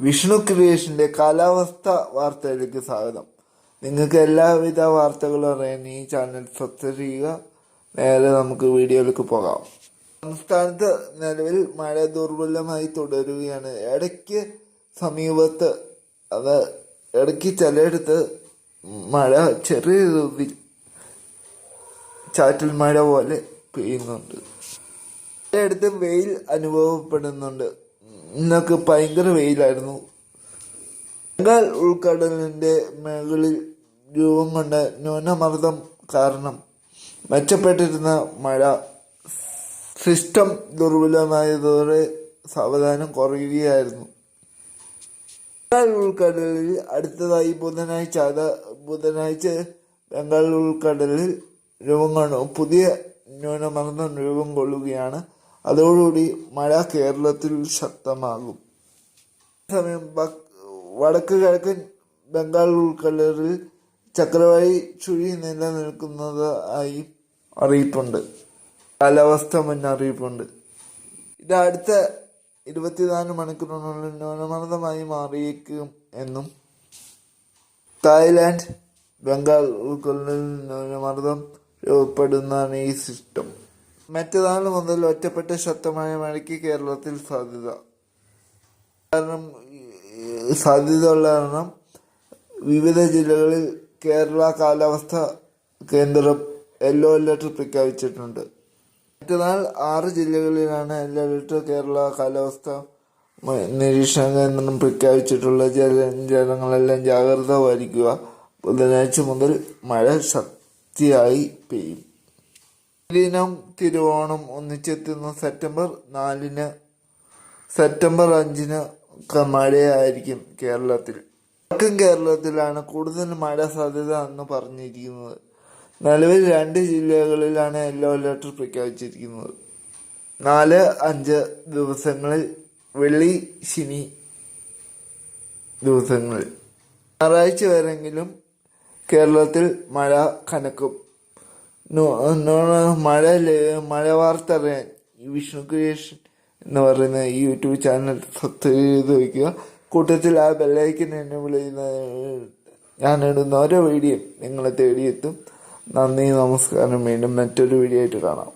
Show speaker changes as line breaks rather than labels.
വിഷ്ണു ക്രിയേഷന്റെ കാലാവസ്ഥ വാർത്തയിലേക്ക് സ്വാഗതം. നിങ്ങൾക്ക് എല്ലാവിധ വാർത്തകളും അറിയാൻ ഈ ചാനൽ സബ്സ്ക്രൈബ് ചെയ്യുക. നേരെ നമുക്ക് വീഡിയോയിലേക്ക് പോകാം. സംസ്ഥാനത്ത് നിലവിൽ മഴ ദുർബലമായി തുടരുകയാണ്. ഇടയ്ക്ക് സമീപത്ത് അത് ഇടയ്ക്ക് ചിലയിടത്ത് മഴ ചെറിയ തോതിൽ ചാറ്റൽ മഴ പോലെ പെയ്യുന്നുണ്ട്. ചിലയിടത്ത് വെയിൽ അനുഭവപ്പെടുന്നുണ്ട്. ഇന്നൊക്കെ ഭയങ്കര വെയിലായിരുന്നു. ബംഗാൾ ഉൾക്കടലിന്റെ മേഖലയിൽ രൂപം കൊണ്ട ന്യൂനമർദ്ദം കാരണം മെച്ചപ്പെട്ടിരുന്ന മഴ സിസ്റ്റം ദുർബലമായതോടെ സാവധാനം കുറയുകയായിരുന്നു. ബംഗാൾ ഉൾക്കടലിൽ അടുത്തതായി ബുധനാഴ്ച അത് ബുധനാഴ്ച ബംഗാൾ ഉൾക്കടലിൽ രൂപം കൊണ്ടു പുതിയ ന്യൂനമർദ്ദം രൂപം കൊള്ളുകയാണ് അതോടുകൂടി മഴ കേരളത്തിൽ ശക്തമാകും. സമയം വടക്ക് കിഴക്കൻ ബംഗാൾ ഉൾക്കടലിൽ ചക്രവായി ചുഴി നിലനിൽക്കുന്നതായി അറിയിപ്പുണ്ട്. കാലാവസ്ഥ മുന്നറിയിപ്പുണ്ട്. ഇത് അടുത്ത ഇരുപത്തിനാല് മണിക്കൂറിനുള്ളിൽ ന്യൂനമർദ്ദമായി മാറിയേക്കും എന്നും തായ്ലാൻഡ് ബംഗാൾ ഉൾക്കൊള്ളിൽ ന്യൂനമർദ്ദം രൂപപ്പെടുന്നതാണ് ഈ സിസ്റ്റം. മറ്റന്നാൾ മുതൽ ഒറ്റപ്പെട്ട ശക്തമായ മഴയ്ക്ക് കേരളത്തിൽ സാധ്യത. കാരണം സാധ്യത ഉള്ള കാരണം വിവിധ ജില്ലകളിൽ കേരള കാലാവസ്ഥ കേന്ദ്രം യെല്ലോ അലർട്ട് പ്രഖ്യാപിച്ചിട്ടുണ്ട്. മറ്റന്നാൾ ആറ് ജില്ലകളിലാണ് യെല്ലോ അലർട്ട് കേരള കാലാവസ്ഥ നിരീക്ഷണ കേന്ദ്രം പ്രഖ്യാപിച്ചിട്ടുള്ള ജല ജലങ്ങളെല്ലാം ജാഗ്രത പാലിക്കുക. ബുധനാഴ്ച മുതൽ മഴ ശക്തിയായി പെയ്യും. ദിനം തിരുവോണം ഒന്നിച്ചെത്തുന്ന സെപ്റ്റംബർ നാലിന് സെപ്റ്റംബർ അഞ്ചിന് മഴയായിരിക്കും കേരളത്തിൽ. വടക്കൻ കേരളത്തിലാണ് കൂടുതൽ മഴ സാധ്യത എന്ന് പറഞ്ഞിരിക്കുന്നത്. നിലവിൽ രണ്ട് ജില്ലകളിലാണ് യെല്ലോ അലർട്ട് പ്രഖ്യാപിച്ചിരിക്കുന്നത്. നാല് അഞ്ച് ദിവസങ്ങളിൽ വെള്ളി ശനി ദിവസങ്ങളിൽ. ഞായറാഴ്ച വരെങ്കിലും കേരളത്തിൽ മഴ കനക്കും. മഴ മഴ വാർത്ത അറിയാൻ ഈ വിഷ്ണു ക്രിയേഷൻ എന്ന് പറയുന്ന ഈ യൂട്യൂബ് ചാനൽ സബ്സ്ക്രൈബ് ചെയ്ത് വയ്ക്കുക കൂട്ടത്തിൽ ആ ബെല്ലൈക്കൻ എന്നെ വിളിക്കുന്ന ഞാൻ ഇടുന്ന ഓരോ വീഡിയോയും നിങ്ങളെ തേടിയെത്തും. നന്ദി നമസ്കാരം. വീണ്ടും മറ്റൊരു വീഡിയോ ആയിട്ട് കാണാം.